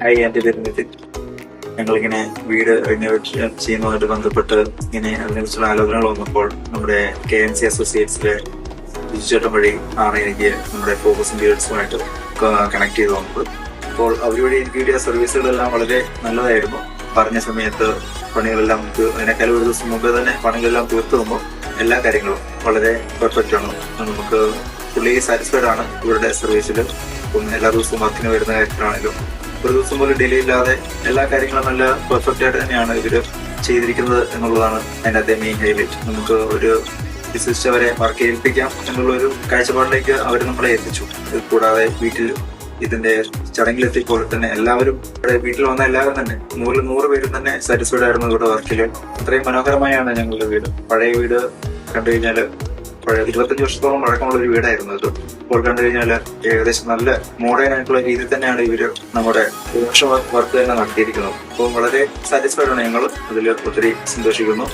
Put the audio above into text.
Hi എന്റെ പേര് നിതിൻ ഞങ്ങളിങ്ങനെ വീട് റിനോവേഷൻ ചെയ്യുന്നതുമായിട്ട് ബന്ധപ്പെട്ട് ഇങ്ങനെ അതിനെക്കുറിച്ചുള്ള ആലോചനകൾ വന്നപ്പോൾ നമ്മുടെ കെ എൻ സി അസോസിയേറ്റ്സിലെ ബിജുചേട്ടൻ വഴി ആണ് എനിക്ക് നമ്മുടെ ഫോക്കസ് ഇൻഡിയേഴ്സുമായിട്ട് കണക്ട് ചെയ്ത് വന്നത്. അപ്പോൾ അവർ വഴി എനിക്ക് കിട്ടിയ സർവീസുകളെല്ലാം വളരെ നല്ലതായിരുന്നു. പറഞ്ഞ സമയത്ത് പണികളെല്ലാം നമുക്ക് അതിനേക്കാളും ഒരു ദിവസം മുമ്പേ തന്നെ പണികളെല്ലാം തീർത്തു തന്നു. എല്ലാ കാര്യങ്ങളും വളരെ പെർഫെക്റ്റ് ആണ്. നമുക്ക് പുള്ളി സാറ്റിസ്ഫൈഡ് ആണ് ഇവരുടെ സർവീസിൽ എല്ലാ ദിവസവും വർക്കിന് വരുന്ന കാര്യത്തിലാണെങ്കിലും. ഒരു ദിവസം പോലും ഡിലേ ഇല്ലാതെ എല്ലാ കാര്യങ്ങളും നല്ല പെർഫെക്റ്റ് ആയിട്ട് തന്നെയാണ് ഇവർ ചെയ്തിരിക്കുന്നത് എന്നുള്ളതാണ് അതിനകത്തെ മെയിൻ ഹൈലൈറ്റ് നമുക്ക് ഒരു വിശ്വസിച്ചവരെ വർക്ക് ഏൽപ്പിക്കാം എന്നുള്ള ഒരു കാഴ്ചപ്പാടിലേക്ക് അവർ നമ്മളെ എത്തിച്ചു. കൂടാതെ വീട്ടിൽ ഇതിന്റെ ചടങ്ങിലെത്തിയപ്പോൾ തന്നെ എല്ലാവരും ഇവിടെ വീട്ടിൽ വന്ന എല്ലാവരും തന്നെ നൂറിൽ നൂറ് പേരും തന്നെ സാറ്റിസ്ഫൈഡ് ആയിരുന്നു ഇവിടെ വർക്കിൽ അത്രയും മനോഹരമായാണ് ഞങ്ങളുടെ വീട്. പഴയ വീട് കണ്ടു കഴിഞ്ഞാൽ പഴയ ഇരുപത്തഞ്ച് വർഷത്തോളം പഴക്കമുള്ള ഒരു വീടായിരുന്നു ഇത് ഇപ്പോൾ കണ്ടു കഴിഞ്ഞാൽ ഏകദേശം നല്ല മോഡേൺ ആയിട്ടുള്ള രീതിയിൽ തന്നെയാണ് ഇവർ നമ്മുടെ വർഷ വർക്ക് തന്നെ നടത്തിയിരിക്കുന്നത്. അപ്പോൾ വളരെ സാറ്റിസ്ഫൈഡ് ആണ് ഞങ്ങൾ അതിൽ ഒത്തിരി സന്തോഷിക്കുന്നു.